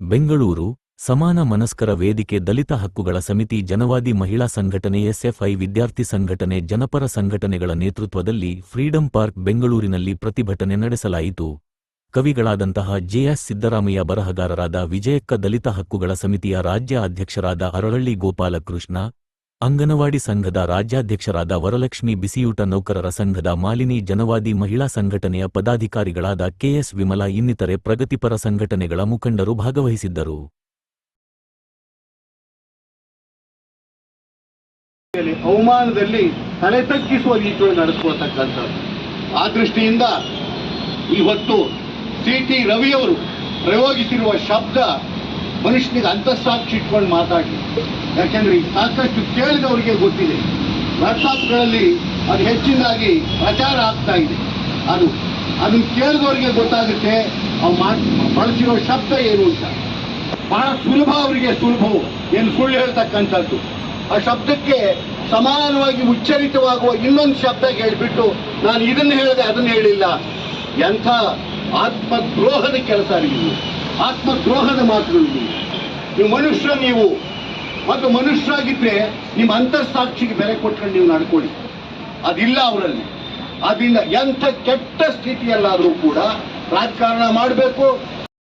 ಬೆಂಗಳೂರು ಸಮಾನ ಮನಸ್ಕರ ವೇದಿಕೆ ದಲಿತ ಹಕ್ಕುಗಳ ಸಮಿತಿ ಜನವಾದಿ ಮಹಿಳಾ ಸಂಘಟನೆ ಎಸ್ಎಫ್ಐ ವಿದ್ಯಾರ್ಥಿ ಸಂಘಟನೆ ಜನಪರ ಸಂಘಟನೆಗಳ ನೇತೃತ್ವದಲ್ಲಿ ಫ್ರೀಡಂ ಪಾರ್ಕ್ ಬೆಂಗಳೂರಿನಲ್ಲಿ ಪ್ರತಿಭಟನೆ ನಡೆಸಲಾಯಿತು. ಕವಿಗಳಾದಂತಹ ಜೆಎಸ್ ಸಿದ್ದರಾಮಯ್ಯ ಬರಹಗಾರರಾದ ವಿಜಯಕ್ಕ ದಲಿತ ಹಕ್ಕುಗಳ ಸಮಿತಿಯ ರಾಜ್ಯ ಅಧ್ಯಕ್ಷರಾದ ಅರಳಳ್ಳಿ ಗೋಪಾಲಕೃಷ್ಣ ಅಂಗನವಾಡಿ ಸಂಘದ ರಾಜ್ಯಾಧ್ಯಕ್ಷರಾದ ವರಲಕ್ಷ್ಮಿ ಬಿಸಿಯೂಟ ನೌಕರರ ಸಂಘದ ಮಾಲಿನಿ ಜನವಾದಿ ಮಹಿಳಾ ಸಂಘಟನೆಯ ಪದಾಧಿಕಾರಿಗಳಾದ ಕೆಎಸ್ ವಿಮಲಾ ಇನ್ನಿತರೆ ಪ್ರಗತಿಪರ ಸಂಘಟನೆಗಳ ಮುಖಂಡರು ಭಾಗವಹಿಸಿದ್ದರು. ಅವಮಾನದಲ್ಲಿ ತಲೆ ತಗ್ಗಿಸುವ ರೀತಿಯಲ್ಲಿ ಆ ದೃಷ್ಟಿಯಿಂದ ಇವತ್ತು ಸಿಟಿ ರವಿಯವರು ಪ್ರಯೋಗಿಸಿರುವ ಶಬ್ದ ಮನುಷ್ಯನಿಗೆ ಅಂತಸ್ಸಾಕ್ಷಿ ಇಟ್ಕೊಂಡು ಮಾತಾಡಿ ಯಾಕೆಂದ್ರೆ ಸಾಕಷ್ಟು ಕೇಳಿದವರಿಗೆ ಗೊತ್ತಿದೆ. ವಾಟ್ಸಾಪ್ಗಳಲ್ಲಿ ಅದು ಹೆಚ್ಚಿನದಾಗಿ ಪ್ರಚಾರ ಆಗ್ತಾ ಇದೆ. ಅದು ಅದನ್ನ ಕೇಳಿದವರಿಗೆ ಗೊತ್ತಾಗುತ್ತೆ, ಅವು ಬಳಸಿರೋ ಶಬ್ದ ಏನು ಅಂತ. ಬಹಳ ಸುಲಭ ಅವರಿಗೆ ಸುಲಭವು. ಏನು ಸುಳ್ಳು ಹೇಳ್ತಕ್ಕಂಥದ್ದು. ಆ ಶಬ್ದಕ್ಕೆ ಸಮಾನವಾಗಿ ಉಚ್ಚರಿತವಾಗುವ ಇನ್ನೊಂದು ಶಬ್ದ ಹೇಳಿಬಿಟ್ಟು ನಾನು ಇದನ್ನು ಹೇಳಿದೆ ಅದನ್ನು ಹೇಳಿಲ್ಲ. ಎಂಥ ಆತ್ಮದ್ರೋಹದ ಕೆಲಸ ನೀವು ಆತ್ಮದ್ರೋಹದ ಮಾತುಗಳು ನೀವು ಮನುಷ್ಯ, ನೀವು ಮತ್ತು ಮನುಷ್ಯರಾಗಿದ್ರೆ ನಿಮ್ಮ ಅಂತಸ್ಸಾಕ್ಷಿಗೆ ಬೆಲೆ ಕೊಟ್ಕೊಂಡು ನೀವು ನಡ್ಕೊಳ್ಳಿ. ಅದಿಲ್ಲ ಅವರಲ್ಲಿ. ಅದಿಲ್ಲ. ಎಂಥ ಕೆಟ್ಟ ಸ್ಥಿತಿಯಲ್ಲಾದರೂ ಕೂಡ ರಾಜಕಾರಣ ಮಾಡಬೇಕು